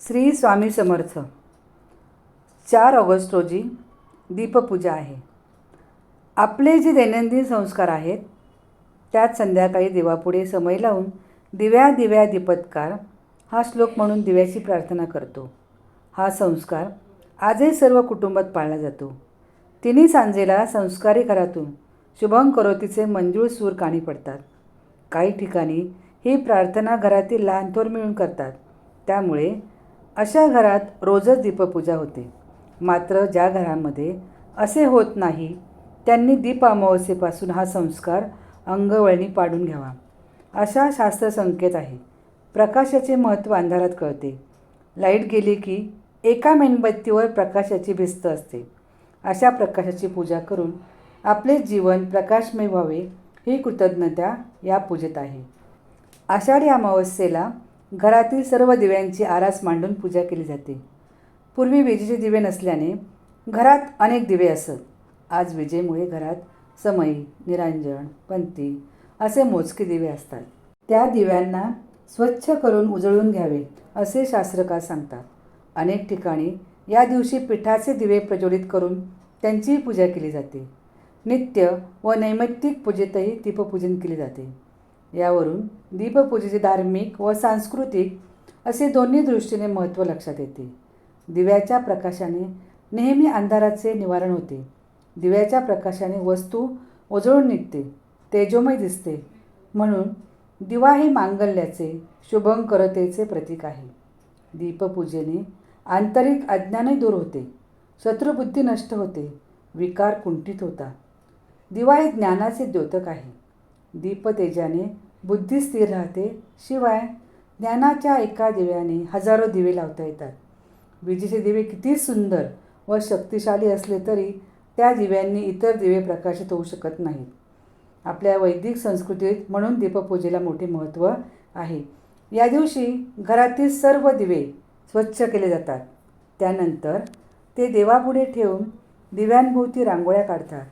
श्री स्वामी समर्थ. चार ऑगस्ट रोजी दीपपूजा आहे. आपले जे दैनंदिन संस्कार आहेत त्यात संध्याकाळी देवापुढे समय लावून दिव्या दिव्या दीपत्कार हा श्लोक म्हणून दिव्याची प्रार्थना करतो. हा संस्कार आजही सर्व कुटुंबात पाळला जातो. तिन्ही सांजेला संस्कारी घरातून शुभम करोतीचे मंजूळ सूर काणी पडतात. काही ठिकाणी ही प्रार्थना घरातील लहान थोर मिळून करतात. त्यामुळे अशा घरात रोजच दीपपूजा होते. मात्र ज्या घरामध्ये असे होत नाही त्यांनी दीप अमावस्येपासून हा संस्कार अंगवळणी पाडून घ्यावा. अशा शास्त्रसंकेत आहे. प्रकाशाचे महत्त्व अंधारात कळते. लाइट गेली की एका मेणबत्तीवर प्रकाशाची भिस्त असते. अशा प्रकाशाची पूजा करून आपले जीवन प्रकाशमय व्हावे ही कृतज्ञता या पूजेत आहे. आषाढी अमावस्येला घरातील सर्व दिव्यांची आरास मांडून पूजा केली जाते. पूर्वी विजेचे दिवे नसल्याने घरात अनेक दिवे असत. आज विजेमुळे घरात समई निरांजन पंथी असे मोजके दिवे असतात. त्या दिव्यांना स्वच्छ करून उजळून घ्यावे असे शास्त्रकार सांगतात. अनेक ठिकाणी या दिवशी पिठाचे दिवे प्रज्वलित करून त्यांचीही पूजा केली जाते. नित्य व नैमित्तिक पूजेतही दीपपूजन केले जाते. यावरून दीपपूजेचे धार्मिक व सांस्कृतिक असे दोन्ही दृष्टीने महत्त्व लक्षात येते. दिव्याच्या प्रकाशाने नेहमी अंधाराचे निवारण होते. दिव्याच्या प्रकाशाने वस्तू उजळून निघते. तेजोमय दिसते. म्हणून दिवा हे मांगल्याचे शुभंकरतेचे प्रतीक आहे. दीपपूजेने आंतरिक अज्ञानही दूर होते. शत्रुबुद्धी नष्ट होते. विकार कुंठित होता. दिवा हे ज्ञानाचे द्योतक आहे. दीपतेजाने बुद्धी स्थिर राहते. शिवाय ज्ञानाच्या एका दिव्याने हजारो दिवे लावता येतात. विजेचे दिवे किती सुंदर व शक्तिशाली असले तरी त्या दिव्यांनी इतर दिवे प्रकाशित होऊ शकत नाहीत. आपल्या वैदिक संस्कृतीत म्हणून दीपपूजेला मोठे महत्त्व आहे. या दिवशी घरातील सर्व दिवे स्वच्छ केले जातात. त्यानंतर ते देवापुढे ठेवून दिव्यांभोवती रांगोळ्या काढतात.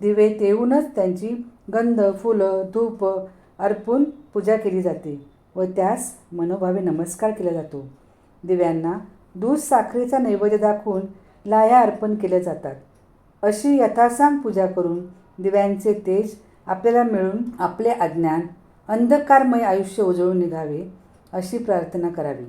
दिवे तेवूनच त्यांची गंध फुलं धूप अर्पून पूजा केली जाते व त्यास मनोभावे नमस्कार केला जातो. दिव्यांना दूध साखरेचा नैवेद्य दाखवून लाया अर्पण केल्या जातात. अशी यथासांग पूजा करून दिव्यांचे तेज आपल्याला मिळून आपले अज्ञान अंधकारमय आयुष्य उजळून निघावे अशी प्रार्थना करावी.